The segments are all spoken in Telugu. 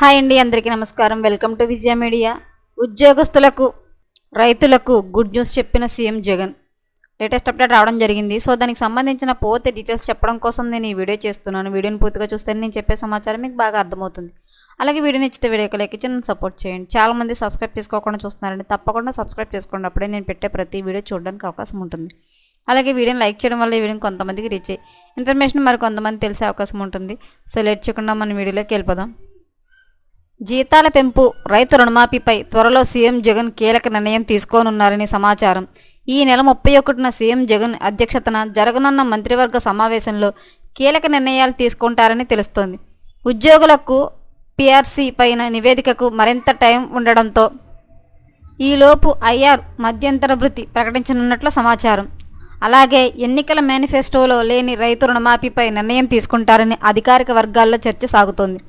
హాయ్ అండి అందరికీ నమస్కారం. Welcome to Vijaya media. ఉద్యోగస్తులకు రైతులకు గుడ్ న్యూస్ చెప్పిన సీఎం జగన్. లేటెస్ట్ అప్డేట్ రావడం జరిగింది. సో దానికి సంబంధించిన పూర్తి డీటెయిల్స్ చెప్పడం కోసం నేను ఈ వీడియో చేస్తున్నాను. వీడియోని పూర్తిగా చూస్తే నేను చెప్పే సమాచారం మీకు బాగా అర్థమవుతుంది. అలాగే వీడియో నచ్చితే వీడియోకి లైక్ ఇచ్చి నన్ను సపోర్ట్ చేయండి. చాలామంది సబ్స్క్రైబ్ చేసుకోకుండా చూస్తున్నారండి. తప్పకుండా సబ్స్క్రైబ్ చేసుకోండి. అప్పుడే నేను పెట్టే ప్రతి వీడియో చూడడానికి అవకాశం ఉంటుంది. అలాగే వీడియోని లైక్ చేయడం వల్ల ఈ వీడియోని కొంతమందికి రీచ్ అయ్యి ఇన్ఫర్మేషన్ మరి కొంతమంది తెలిసే అవకాశం ఉంటుంది. సో లేట్ చేయకుండా మన వీడియోలోకి వెళ్ళిపోదాం. జీతాల పెంపు రైతు రుణమాఫీపై త్వరలో సీఎం జగన్ కీలక నిర్ణయం తీసుకోనున్నారని సమాచారం. ఈ నెల ముప్పై ఒకటిన సీఎం జగన్ అధ్యక్షతన జరగనున్న మంత్రివర్గ సమావేశంలో కీలక నిర్ణయాలు తీసుకుంటారని తెలుస్తోంది. ఉద్యోగులకు పిఆర్సీ పైన నివేదికకు మరింత టైం ఉండడంతో ఈలోపు ఐఆర్ మధ్యంతర భృతి ప్రకటించనున్నట్లు సమాచారం. అలాగే ఎన్నికల మేనిఫెస్టోలో లేని రైతు రుణమాఫీపై నిర్ణయం తీసుకుంటారని అధికారిక వర్గాల్లో చర్చ సాగుతోంది.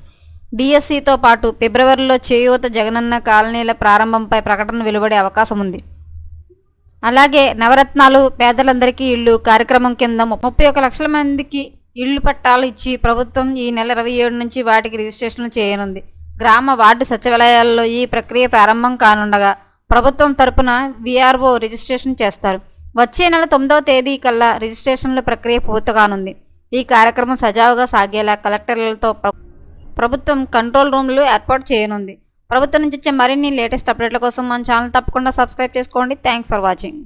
డిఎస్సితో పాటు ఫిబ్రవరిలో చేయూత జగనన్న కాలనీల ప్రారంభంపై ప్రకటన వెలువడే అవకాశం ఉంది. అలాగే నవరత్నాలు పేదలందరికీ ఇళ్ళు కార్యక్రమం కింద ముప్పై ఒక లక్షల మందికి ఇళ్ళు పట్టాలు ఇచ్చి ప్రభుత్వం ఈ నెల ఇరవై ఏడు నుంచి వాటికి రిజిస్ట్రేషన్లు చేయనుంది. గ్రామ వార్డు సచివాలయాల్లో ఈ ప్రక్రియ ప్రారంభం కానుండగా ప్రభుత్వం తరపున విఆర్ఓ రిజిస్ట్రేషన్ చేస్తారు. వచ్చే నెల తొమ్మిదవ తేదీ కల్లా రిజిస్ట్రేషన్ల ప్రక్రియ పూర్తి కానుంది. ఈ కార్యక్రమం సజావుగా సాగేలా కలెక్టర్లతో ప్రభుత్వం కంట్రోల్ రూమ్లు ఏర్పాటు చేయనుంది. ప్రభుత్వం నుంచి వచ్చే మరిన్ని లేటెస్ట్ అప్డేట్ల కోసం మన ఛానల్ తప్పకుండా సబ్స్క్రైబ్ చేసుకోండి. Thanks for watching.